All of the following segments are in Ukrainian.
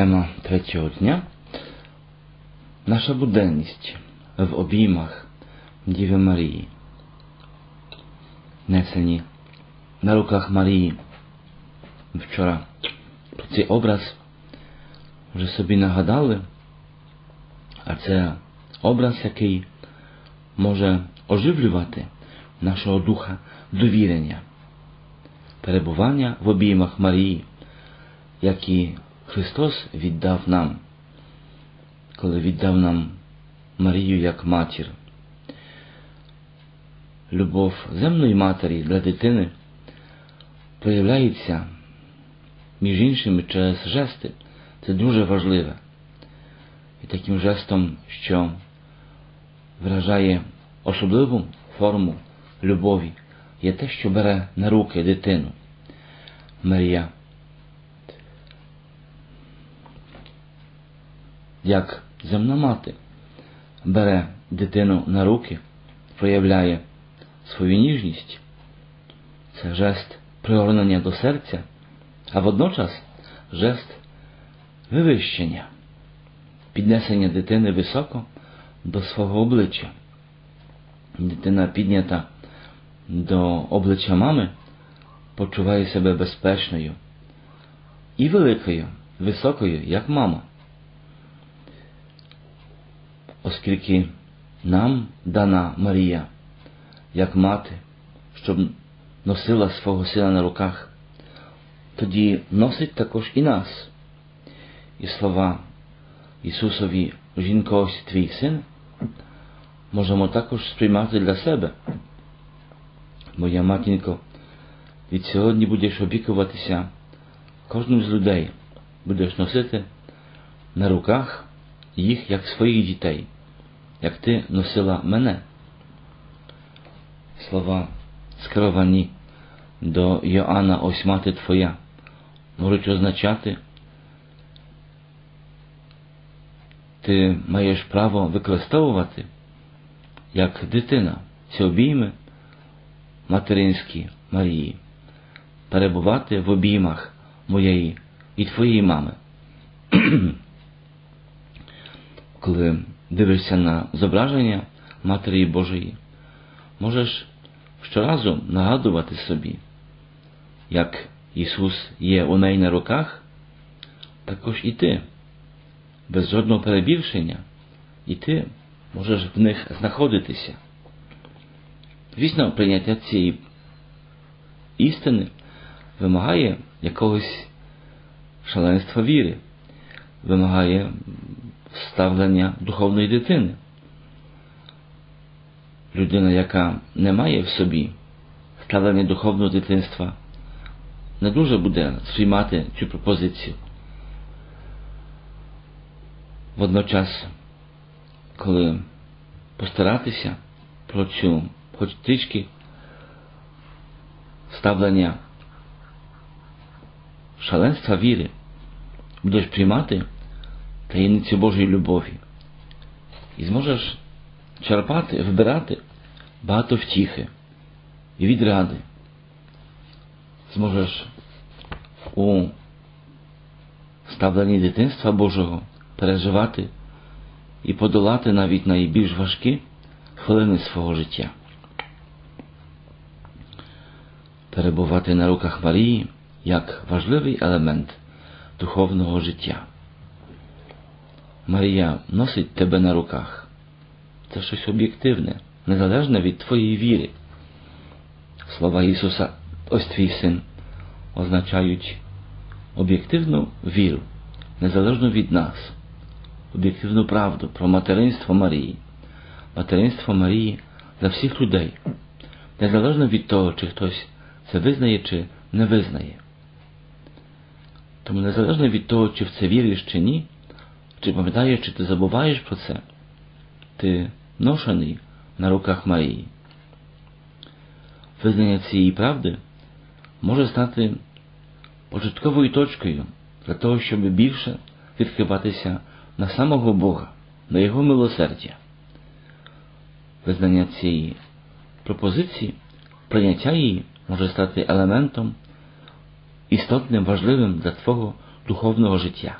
Тема третього дня наша буденність в обіймах Діви Марії, несені на руках Марії. Вчора про цей образ вже собі нагадали, а це образ, який може оживлювати нашого духа довірення, перебування в обіймах Марії, які Христос віддав нам, коли віддав нам Марію як матір. Любов земної матері для дитини проявляється між іншими через жести. Це дуже важливе. І таким жестом, що виражає особливу форму любові, є те, що бере на руки дитину. Марія як земна мати. Бере дитину на руки, проявляє свою ніжність, це жест пригорнення до серця, а водночас жест вивищення, піднесення дитини високо до свого обличчя. Дитина піднята до обличчя мами, почуває себе безпечною і великою, високою, як мама оскільки нам дана Марія, як мати, щоб носила свого сина на руках, тоді носить також і нас. І слова Ісусові, жінко, ось твій син, можемо також сприймати для себе. Моя матінко, від сьогодні будеш опікуватися кожним з людей, будеш носити на руках їх як своїх дітей, як ти носила мене. Слова, скеровані до Йоанна ось мати Твоя, можуть означати, ти маєш право використовувати як дитина ці обійми материнські Марії, перебувати в обіймах моєї і твоєї мами коли дивишся на зображення Матері Божої, можеш щоразу нагадувати собі, як Ісус є у неї на руках, також і ти, без жодного перебільшення, і ти можеш в них знаходитися. Звісно, прийняття цієї істини вимагає якогось шаленства віри, вимагає ставлення духовної дитини. Людина, яка не має в собі ставлення духовного дитинства, не дуже буде сприймати цю пропозицію. Водночас, коли постаратися про цю хоч трішки ставлення шаленства віри, будеш приймати таємницю Божої любові. І зможеш черпати, вибирати багато втіхи і відради. Зможеш у ставленні дитинства Божого переживати і подолати навіть найбільш важкі хвилини свого життя. Перебувати на руках Марії як важливий елемент духовного життя. Марія носить тебе на руках. Це щось об'єктивне, незалежне від твоєї віри. Слова Ісуса, ось твій син, означають об'єктивну віру, незалежно від нас, об'єктивну правду про материнство Марії, материнство Марії для всіх людей, незалежно від того, чи хтось це визнає, чи не визнає. Тому незалежно від того, чи в це віриш, чи ні. Чи пам'ятаєш, чи ти забуваєш про це? Ти ношений на руках Марії. Визнання цієї правди може стати початковою точкою для того, щоб більше відкриватися на самого Бога, на Його милосердя. Визнання цієї пропозиції, прийняття її може стати елементом істотним важливим для твого духовного життя.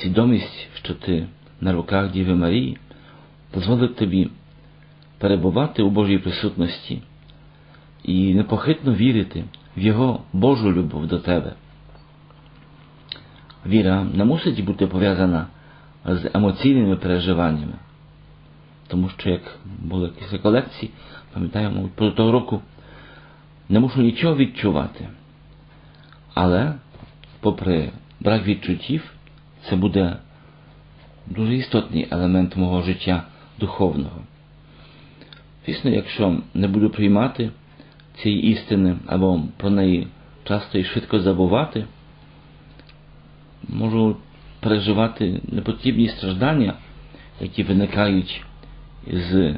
Свідомість, що ти на руках Діви Марії, дозволить тобі перебувати у Божій присутності і непохитно вірити в Його Божу любов до тебе. Віра не мусить бути пов'язана з емоційними переживаннями. Тому що, як були якісь реколекції, пам'ятаємо, про того року не мушу нічого відчувати. Але, попри брак відчуттів, це буде дуже істотний елемент мого життя духовного. Звісно, якщо не буду приймати цієї істини або про неї часто і швидко забувати, можу переживати непотрібні страждання, які виникають з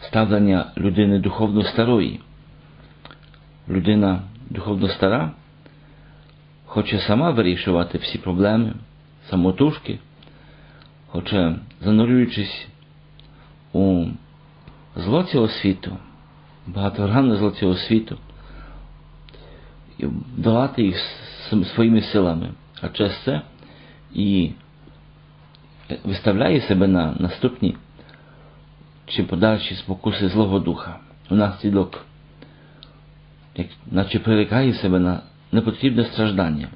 ставлення людини духовно старої. Людина духовно стара хоче сама вирішувати всі проблеми, самотужки, хоче, занурюючись у зло цього світу, багатогранне зло цього світу, і долати їх своїми силами. А через це і виставляє себе на наступні чи подальші спокуси Злого Духа. Внаслідок, як, наче прирікає себе на непотрібне страждання.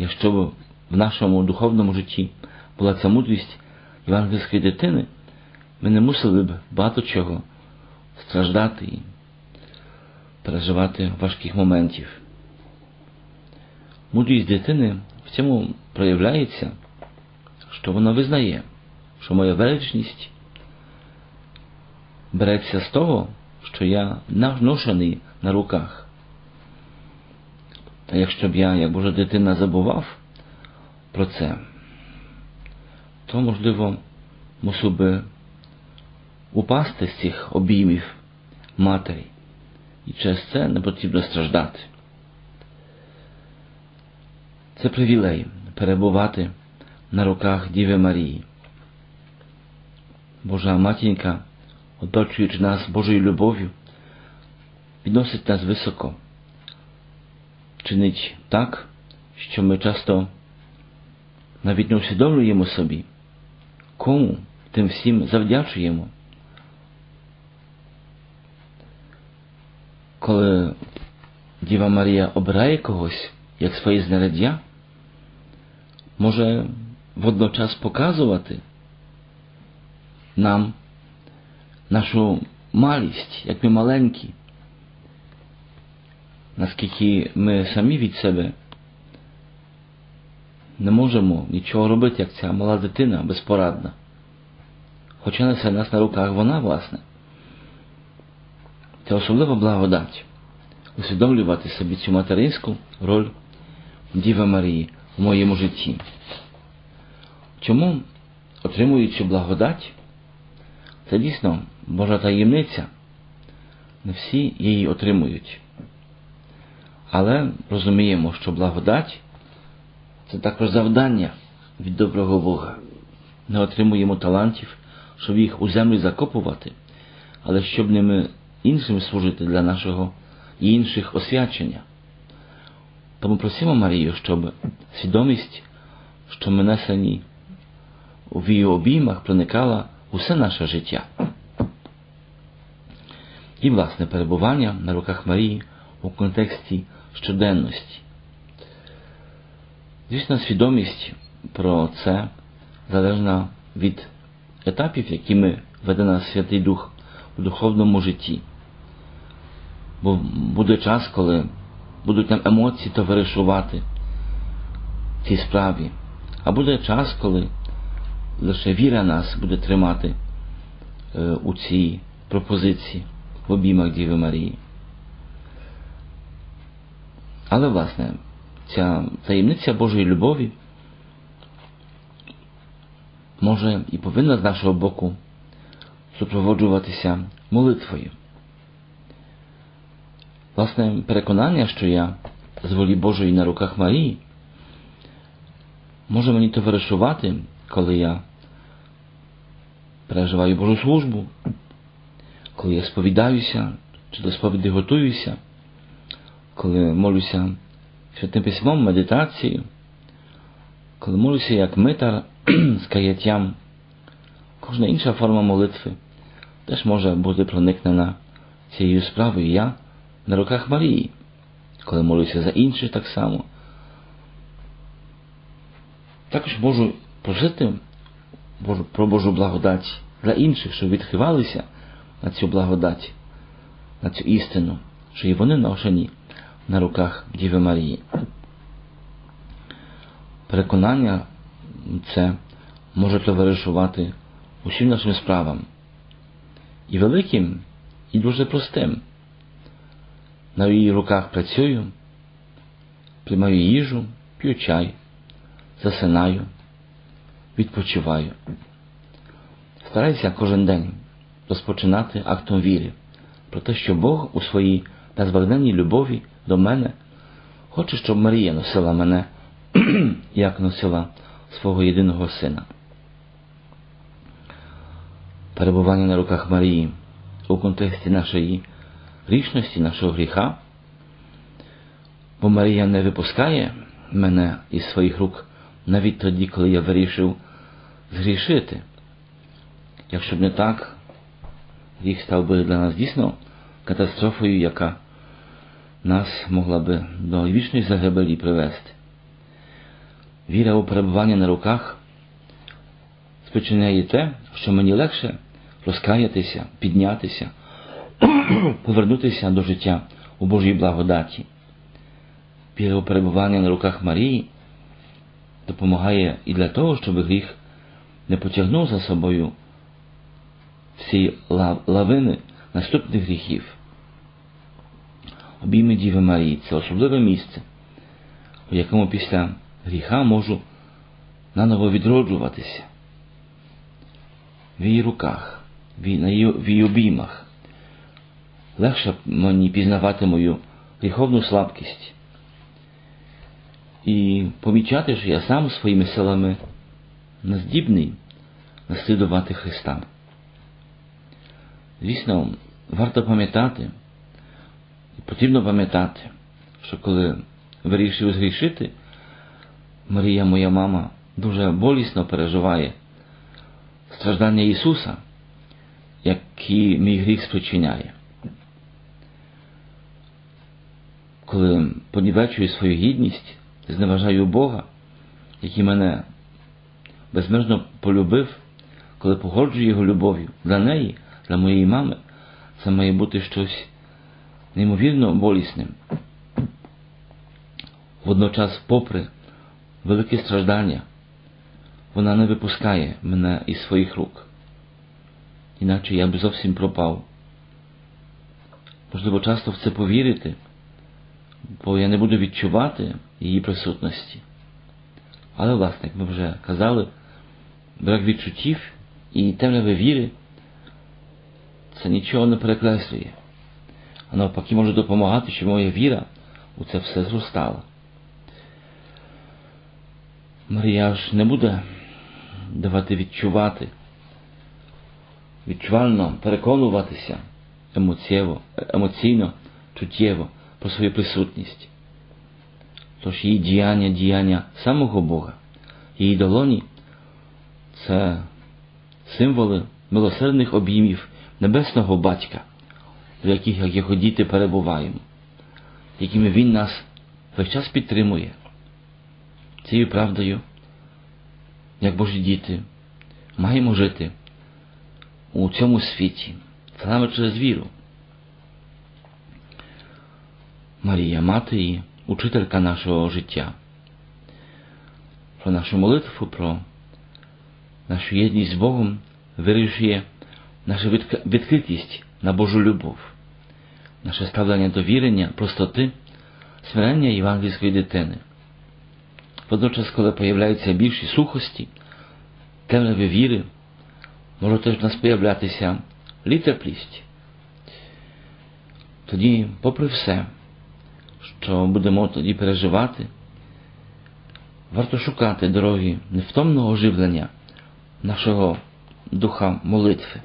Якщо б в нашому духовному житті була ця мудрість євангельської дитини, ми не мусили б багато чого страждати і переживати важких моментів. Мудрість дитини в цьому проявляється, що вона визнає, що моя величність береться з того, що я ношений на руках. Та якщо б я, як Божа дитина, забував про це, то, можливо, мусив би упасти з цих обіймів матері, і через це не потрібно страждати. Це привілей перебувати на руках Діви Марії. Божа матінка, оточуючи нас Божою любов'ю, відносить нас високо, чинить так, що ми часто навіть не усвідомлюємо собі, кому тим всім завдячуємо. Коли Діва Марія обирає когось як своє знаряддя, може водночас показувати нам нашу малість, як ми маленькі, наскільки ми самі від себе не можемо нічого робити, як ця мала дитина безпорадна. Хоча несе нас на руках вона, власне. Це особлива благодать усвідомлювати собі цю материнську роль Діви Марії в моєму житті. Чому, отримуючи благодать, це дійсно Божа таємниця, не всі її отримують. Але розуміємо, що благодать це також завдання від доброго Бога. Не отримуємо талантів, щоб їх у землю закопувати, але щоб ними іншим служити для нашого і інших освячення. Тому просимо Марію, щоб свідомість, що ми несені в її обіймах, проникала усе наше життя. І, власне, перебування на руках Марії у контексті щоденності. Звісно, свідомість про це залежна від етапів, якими веде нас Святий Дух у духовному житті. Бо буде час, коли будуть нам емоції товаришувати цій справі, а буде час, коли лише віра нас буде тримати у цій пропозиції в обіймах Діви Марії. Але, власне, ця таємниця Божої любові може і повинна з нашого боку супроводжуватися молитвою. Власне, переконання, що я з волі Божої на руках Марії, може мені товаришувати, коли я переживаю Божу службу, коли я сповідаюся, чи до сповіді готуюся, коли молюся святим письмом, медитацією, Коли молюся як митар з каяттям, кожна інша форма молитви теж може бути проникнена цією справою я на руках Марії, коли молюся за інших так само. Також можу просити про Божу благодать для інших, щоб відкривалися на цю благодать, на цю істину, що і вони ношені на руках Діви Марії. Переконання це може товаришувати усім нашим справам. І великим, і дуже простим. На її руках працюю, приймаю їжу, п'ю чай, засинаю, відпочиваю. Старайся кожен день розпочинати актом віри про те, що Бог у своїй незбагненній любові до мене хоче, щоб Марія носила мене, як носила свого єдиного сина. Перебування на руках Марії у контексті нашої грішності, нашого гріха, бо Марія не випускає мене із своїх рук навіть тоді, коли я вирішив згрішити. Якщо б не так, гріх став би для нас дійсно катастрофою, яка нас могла би до вічної загибелі привести. Віра у перебування на руках спричиняє те, що мені легше розкаятися, піднятися, повернутися до життя у Божій благодаті. Віра у перебування на руках Марії допомагає і для того, щоб гріх не потягнув за собою всі лавини наступних гріхів. Обійми Діви Марії це особливе місце, у якому після гріха можу наново відроджуватися в її руках, в її, в її обіймах. Легше мені пізнавати мою гріховну слабкість і помічати, що я сам своїми силами не здібний наслідувати Христа. Звісно, варто пам'ятати, потрібно пам'ятати, що коли вирішив згрішити, Марія, моя мама, дуже болісно переживає страждання Ісуса, які мій гріх спричиняє. Коли понівечую свою гідність, зневажаю Бога, який мене безмежно полюбив, коли погоджую Його любов'ю для неї, для моєї мами, це має бути щось неймовірно болісним. Водночас, попри великі страждання, вона не випускає мене із своїх рук, іначе я б зовсім пропав. Можливо, часто в це повірити, бо я не буду відчувати її присутності. Але, власне, як ми вже казали, брак відчуттів і темряве віри це нічого не перекреслює, а навпаки може допомагати, щоб моя віра у це все зростала. Марія ж не буде давати відчувати, відчувально переконуватися емоційно, емоційно, чуттєво про свою присутність. Тож її діяння, діяння самого Бога, її долоні це символи милосердних обіймів небесного батька, в яких, як його діти, перебуваємо, якими Він нас весь час підтримує. Цією правдою, як Божі діти, маємо жити у цьому світі, саме через віру. Марія, мати і учителька нашого життя, про нашу молитву, про нашу єдність з Богом вирішує наша відкритість на Божу любов, наше ставлення довірення, простоти, смирення євангельської дитини. Водночас, коли появляються більші сухості, темряві віри, може теж в нас появлятися літерплість. Тоді, попри все, що будемо тоді переживати, варто шукати дороги невтомного оживлення нашого духа молитви,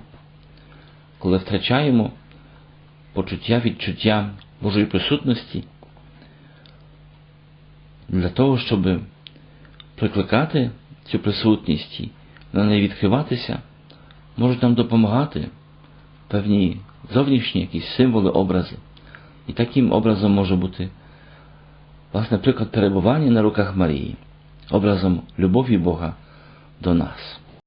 коли втрачаємо почуття відчуття Божої присутності для того, щоб прикликати цю присутність на неї відкриватися, можуть нам допомагати певні зовнішні якісь символи, образи. І таким образом може бути, власне, приклад перебування на руках Марії, образом любові Бога до нас.